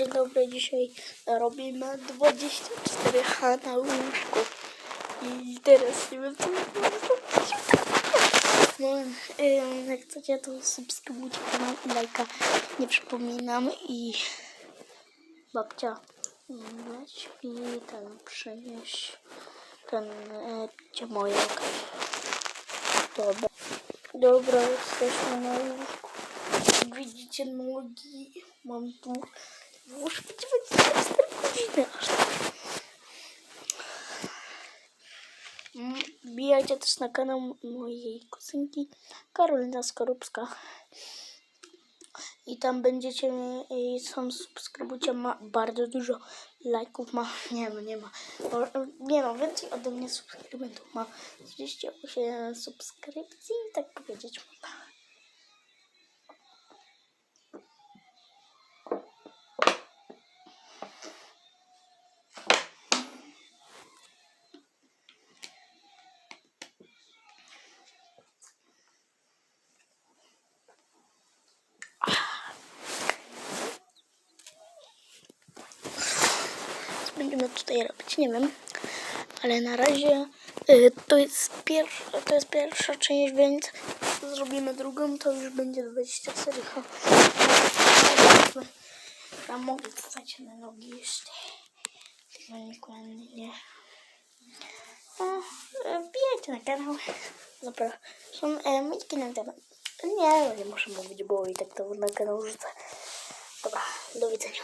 Dzień dobry, dzisiaj robimy 24H na łóżku. I teraz nie wiem co zrobić. No, ym, jak chcecie to subskrybujcie kanał i lajka. Nie przypominam i babcia weź mi ten przynieś ten gdzie moje. Dobra. Dobra, jesteśmy na łóżku. Widzicie nogi, mam tu łóżku 24 godziny aż. Mm, Wbijajcie też na kanał mojej kuzynki Karolina Skorupska. I tam będziecie i są subskrybujcie, ma bardzo dużo lajków, ma, nie ma, nie ma, nie no, więcej ode mnie subskrybentów, ma 38 subskrypcji, tak powiedzieć można. Będziemy tutaj robić? Nie wiem. Ale na razie y, to, jest pierwsza, to jest pierwsza część, więc zrobimy drugą, to już będzie 24 H. Ja mogę wstać na nogi jeszcze. Dokładnie nie. No, wbijajcie na kanał. Zapraszam. E, mitki na temat. Nie, nie muszę mówić, bo i tak to na kanał rzucę. Dobra, do widzenia.